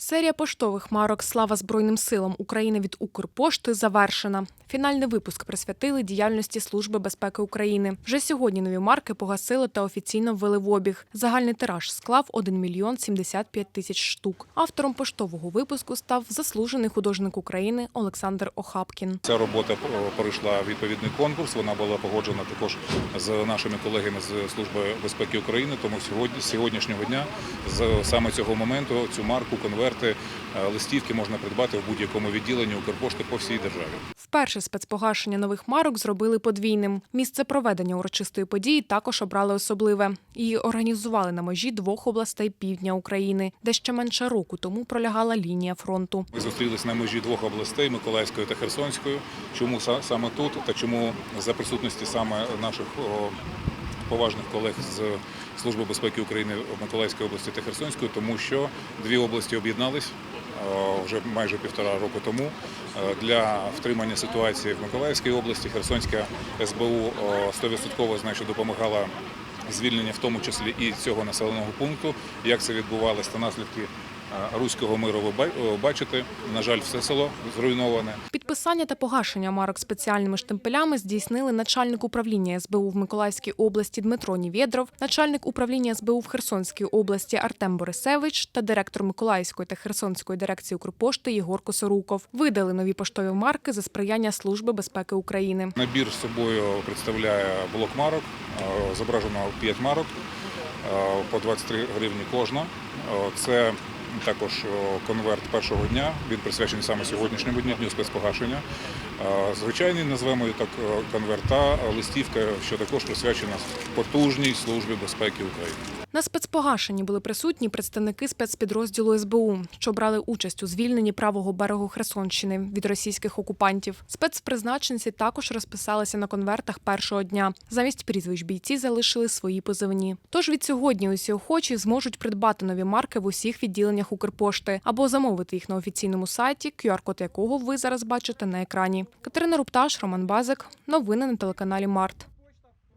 Серія поштових марок Слава Збройним силам України від Укрпошти завершена. Фінальний випуск присвятили діяльності Служби безпеки України. Вже сьогодні нові марки погасили та офіційно ввели в обіг. Загальний тираж склав 1 мільйон 75 тисяч штук. Автором поштового випуску став заслужений художник України Олександр Охапкін. Ця робота пройшла відповідний конкурс. Вона була погоджена також з нашими колегами з Служби безпеки України. Тому сьогодні з сьогоднішнього дня, з саме цього моменту, цю марку, конверти, е, листівки можна придбати в будь-якому відділенні Укрпошти по всій державі. Вперше спецпогашення нових марок зробили подвійним. Місце проведення урочистої події також обрали особливе. Її організували на межі двох областей півдня України, де ще менше року тому пролягала лінія фронту. Ми зустрілися на межі двох областей Миколаївської та Херсонської. Чому са- саме тут та чому за присутності саме наших поважних колег з Служби безпеки України в Миколаївській області та Херсонської, тому що дві області об'єднались вже майже півтора року тому для втримання ситуації в Миколаївській області. Херсонська СБУ о, 100% значить, допомагала звільнення, в тому числі і цього населеного пункту. Як це відбувалося та наслідки руського миру ви бачите. На жаль, все село зруйноване. Підписання та погашення марок спеціальними штемпелями здійснили начальник управління СБУ в Миколаївській області Дмитро Нівєдров, начальник управління СБУ в Херсонській області Артем Борисевич та директор Миколаївської та Херсонської дирекції Укрпошти Єгор Косоруков. Видали нові поштові марки за сприяння Служби безпеки України. Набір з собою представляє блок марок. Е, Зображено 5 марок е, по 23 гривні кожна. Е, Це також е, конверт першого дня. Він присвячений саме сьогоднішньому дню, дню спецпогашення. Звичайний назвемо так е, конверт та листівка, що також присвячена потужній службі безпеки України. На спецпогашенні були присутні представники спецпідрозділу СБУ, що брали участь у звільненні правого берегу Херсонщини від російських окупантів. Спецпризначенці також розписалися на конвертах першого дня. Замість прізвищ бійці залишили свої позивні. Тож від сьогодні усі охочі зможуть придбати нові марки в усіх відділеннях Укрпошти або замовити їх на офіційному сайті, QR-код якого ви зараз бачите на екрані. Катерина Рупташ, Роман Базик. Новини на телеканалі Март.